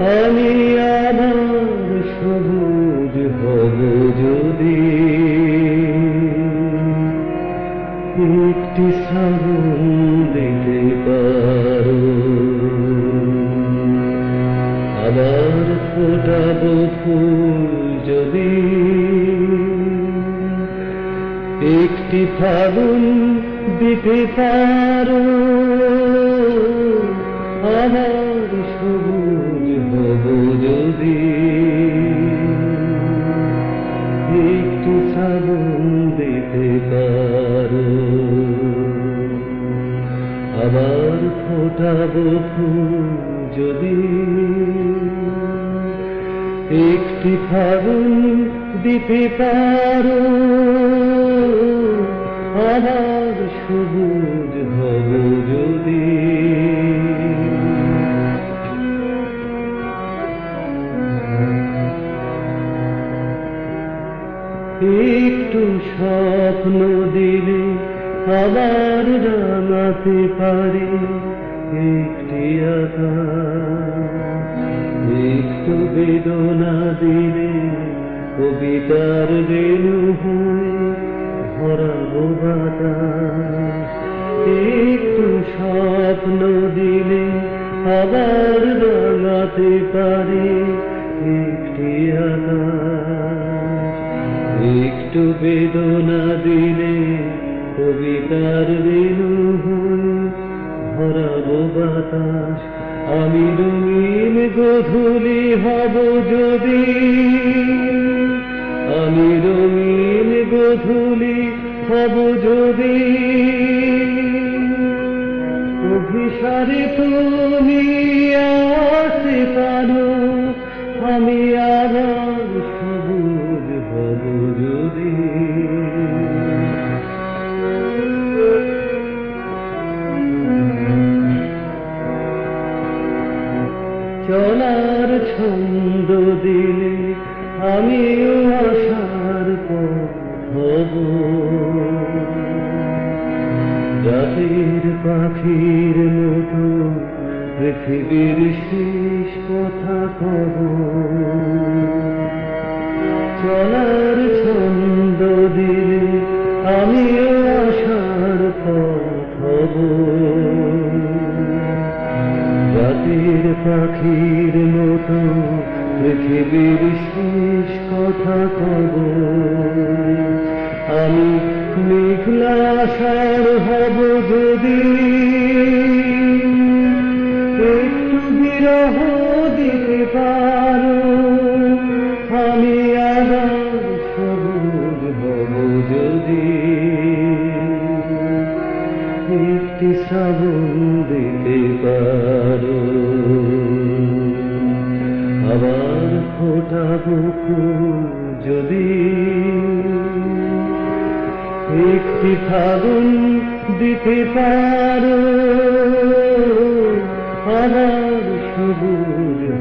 আমি আবার সবুজ হব যদি। একটি শ্রাবণ দিতে পারো। আবার ফোটাবো ফুল যদি। একটি ফাগুন দিতে পারো। ফোটাবো যদি একটি ফাগুন দিতে পারো, আবার সবুজ হব যদি। একটু স্বপ্ন দিলে আবার রাঙাতে পারি একটি একটু বেদনা দিলে কবিতার রেণু হয়ে ভরাবো একটু স্বপ্ন দিলে আবার রাঙাতে পারি একটি একটু বেদনা দিলে কবিতার রেণু হয়ে। বাতাস আমি রঙিন গধূলি হব যদি। আমি রঙিন গধূলি হব যদি। অভিসারে তুমি আসতে পারো আমি আবার চলার ছন্দ দিলে আমিও আসার হব। জাতির পাখির মতো পৃথিবীর শেষ কথা কব। চলার রাতের পাখির মতো পৃথিবীর শেষ কথা কব। আমি মেঘলা আশার হব যদি একটু বিরহ দিতে পারো। আমি আবার শ্রাবণ দিতে পারো। আবার ফোটাবো যদি একটি ফাগুন দিতে পারো আবার সবুজ